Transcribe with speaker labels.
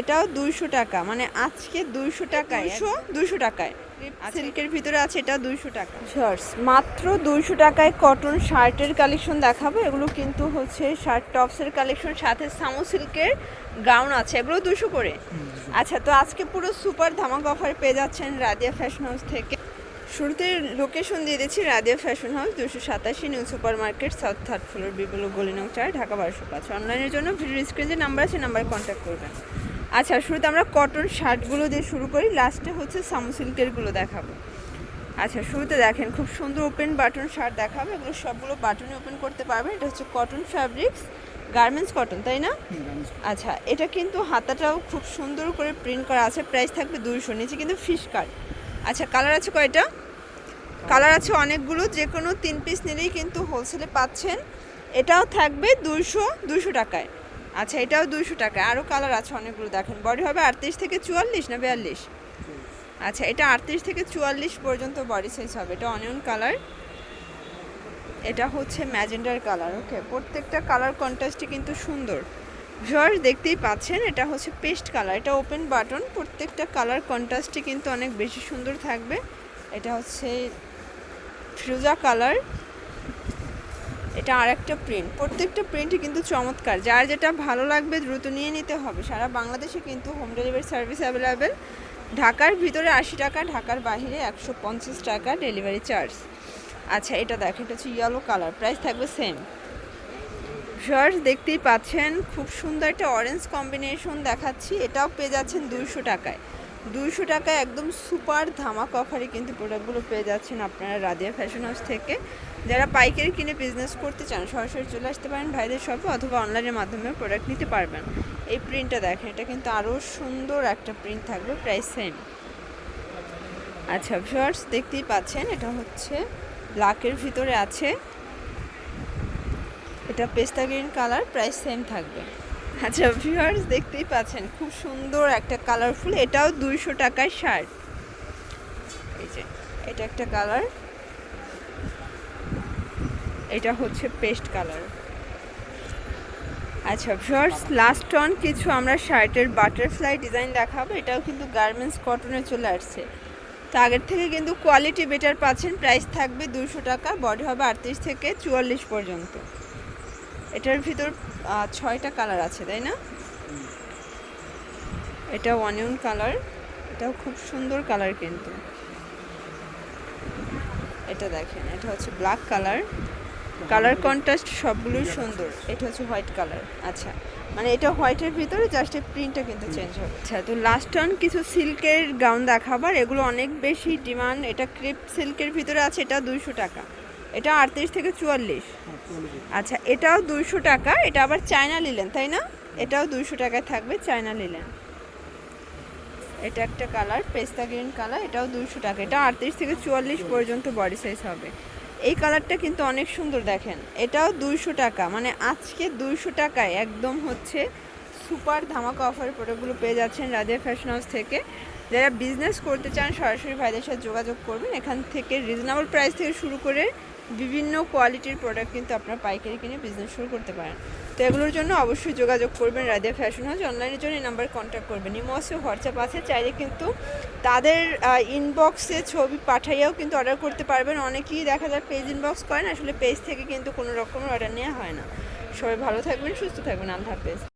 Speaker 1: এটাও দুইশো টাকা। মানে আজকে দুইশো টাকায়। দুশো দুইশো টাকায়। সিল্কের ভিতরে আছে এটা দুইশো টাকা। শর্টস মাত্র দুইশো টাকায় কটন শার্টের কালেকশন দেখাবো। এগুলো কিন্তু হচ্ছে শার্ট টপসের কালেকশন সাথে সামো সিল্কের গাউন আছে। এগুলো দুশো করে। আচ্ছা তো আজকে পুরো সুপার ধামাক অফার পেয়ে যাচ্ছেন রাদিয়া ফ্যাশন হাউস থেকে। শুরুতে লোকেশন দিয়ে দিচ্ছি রাদিয়া ফ্যাশন হাউস দুশো সাতাশি new super market south third floor বিপুল গলিনং চার ঢাকা বারোশো পাঁচ। অনলাইনের জন্য ভিডিও স্ক্রিনে যে নাম্বার আছে নাম্বারে কন্ট্যাক্ট করবেন। আচ্ছা শুরুতে আমরা কটন শার্টগুলো দিয়ে শুরু করি লাস্টে হচ্ছে সামু সিল্কেরগুলো দেখাবো। আচ্ছা শুরুতে দেখেন খুব সুন্দর ওপেন বাটন শার্ট দেখাবো এগুলো সবগুলো বাটনে ওপেন করতে পারবেন। এটা হচ্ছে কটন ফ্যাব্রিক্স গার্মেন্টস কটন তাই না? আচ্ছা এটা কিন্তু হাতাটাও খুব সুন্দর করে প্রিন্ট করা আছে প্রাইস থাকবে দুইশো নিচে কিন্তু ফিশ কাট আচ্ছা কালার আছে কয়টা? কালার আছে অনেকগুলো যে কোনো তিন পিস নিলেই কিন্তু হোলসেলে পাচ্ছেন। এটাও থাকবে দুইশো দুশো টাকায়। আচ্ছা এটাও দুইশো টাকা। আরও কালার আছে অনেকগুলো, দেখেন। বডি হবে আটত্রিশ থেকে চুয়াল্লিশ না বিয়াল্লিশ? আচ্ছা এটা আটত্রিশ থেকে চুয়াল্লিশ পর্যন্ত বডি সাইজ হবে। এটা অনিয়ন কালার এটা হচ্ছে ম্যাজেন্ডার কালার ওকে প্রত্যেকটা কালার কন্ট্রাস্টই কিন্তু সুন্দর। ভিউয়ার্স দেখতেই পাচ্ছেন, এটা হচ্ছে পেস্ট কালার এটা ওপেন বাটন প্রত্যেকটা কালার কন্ট্রাস্টই কিন্তু অনেক বেশি সুন্দর থাকবে। এটা হচ্ছে ফিরোজা কালার এটা আরেকটা প্রিন্ট প্রত্যেকটা প্রিন্টই কিন্তু চমৎকার। যার যেটা ভালো লাগবে দ্রুত নিয়ে নিতে হবে। সারা বাংলাদেশে কিন্তু হোম ডেলিভারি সার্ভিস অ্যাভেলেবেল ঢাকার ভিতরে আশি টাকা, ঢাকার বাইরে একশো পঞ্চাশ টাকা ডেলিভারি চার্জ আচ্ছা এটা দেখেন এটা হচ্ছে ইয়েলো কালার প্রাইস থাকবে সেম শার্টস দেখতেই পাচ্ছেন, খুব সুন্দর একটা অরেঞ্জ কম্বিনেশন দেখাচ্ছি। এটাও পেয়ে যাচ্ছেন দুইশো টাকায়। দুইশো টাকায় একদম সুপার ধামাক অফারে কিন্তু প্রোডাক্টগুলো পেয়ে যাচ্ছেন আপনারা রাদিয়া ফ্যাশন হাউস থেকে। যারা পাইকারি কিনে বিজনেস করতে চান, সরাসরি চলে আসতে পারেন ভাইদের শপে অথবা অনলাইনের মাধ্যমে প্রোডাক্ট নিতে পারবেন। এই প্রিন্টটা দেখেন, এটা কিন্তু আরও সুন্দর একটা প্রিন্ট থাকবে প্রাইস সেম আচ্ছা ভিউয়ার্স দেখতেই পাচ্ছেন, এটা হচ্ছে ব্ল্যাকের ভিতরে আছে। এটা পেস্তা গ্রিন কালার প্রাইস সেম থাকবে। আচ্ছা ভিউয়ার্স দেখতেই পাচ্ছেন, খুব সুন্দর একটা কালারফুল এটাও দুইশো টাকায় শার্ট এই যে, এটা একটা কালার এটা হচ্ছে পেস্ট কালার আচ্ছা ভিউয়ার্স লাস্ট অন কিছু আমরা শার্টের বাটারফ্লাই ডিজাইন দেখাবো, এটাও কিন্তু গার্মেন্টস কটনে চলে আসছে। তো আগের থেকে কিন্তু কোয়ালিটি বেটার পাচ্ছেন প্রাইস থাকবে দুশো টাকা বডি হবে আটত্রিশ থেকে চুয়াল্লিশ পর্যন্ত। এটার ভিতর ছয়টা কালার আছে, তাই না? এটা অনিয়ন কালার এটাও খুব সুন্দর কালার কিন্তু। এটা দেখেন, এটা হচ্ছে ব্ল্যাক কালার কালার কন্ট্রাস্ট সবগুলোই সুন্দর, এটা হচ্ছে হোয়াইট কালার আচ্ছা মানে এটা হোয়াইটের ভিতরে জাস্ট এই প্রিন্টটা কিন্তু চেঞ্জ হবে। আচ্ছা তো লাস্ট অন কিছু সিল্কের গাউন দেখাবার, এগুলো অনেক বেশি ডিমান্ড এটা ক্রিপ সিল্কের ভিতরে আছে, এটা দুইশো টাকা। এটা আটত্রিশ থেকে চুয়াল্লিশ। আচ্ছা এটাও দুইশো টাকা, এটা আবার চায়না নিলেন তাই না? এটাও দুইশো টাকায় থাকবে চায়না নিলেন এটা একটা কালার, পেস্তা গ্রিন কালার, এটাও দুইশো টাকা। এটা আটত্রিশ থেকে চুয়াল্লিশ পর্যন্ত বডি সাইজ হবে। এই কালারটা কিন্তু অনেক সুন্দর দেখেন। এটাও দুইশো টাকা মানে আজকে দুইশো টাকায় একদম হচ্ছে সুপার ধামাকা অফার প্রোডাক্টগুলো পেয়ে যাচ্ছেন রাজিয়া ফ্যাশন হাউস থেকে। যারা বিজনেস করতে চান, সরাসরি ভাইদের সাথে যোগাযোগ করবেন। এখান থেকে রিজনেবল প্রাইস থেকে শুরু করে বিভিন্ন কোয়ালিটির প্রোডাক্ট কিন্তু আপনারা পাইকারি কিনে বিজনেস শুরু করতে পারেন। তো এগুলোর জন্য অবশ্যই যোগাযোগ করবেন রাদিয়া ফ্যাশন হাউস অনলাইনের জন্য এই নাম্বার কন্ট্যাক্ট করবেন। ইমো আছে হোয়াটসঅ্যাপ আছে, চাইলে কিন্তু তাদের ইনবক্সে ছবি পাঠাইয়াও কিন্তু অর্ডার করতে পারবেন। অনেকেই দেখা যায় পেজ ইনবক্স করেন আসলে পেজ থেকে কিন্তু কোনো রকমের অর্ডার নেওয়া হয় না। সবাই ভালো থাকবেন, সুস্থ থাকবেন। আল্লাহ হাফেজ।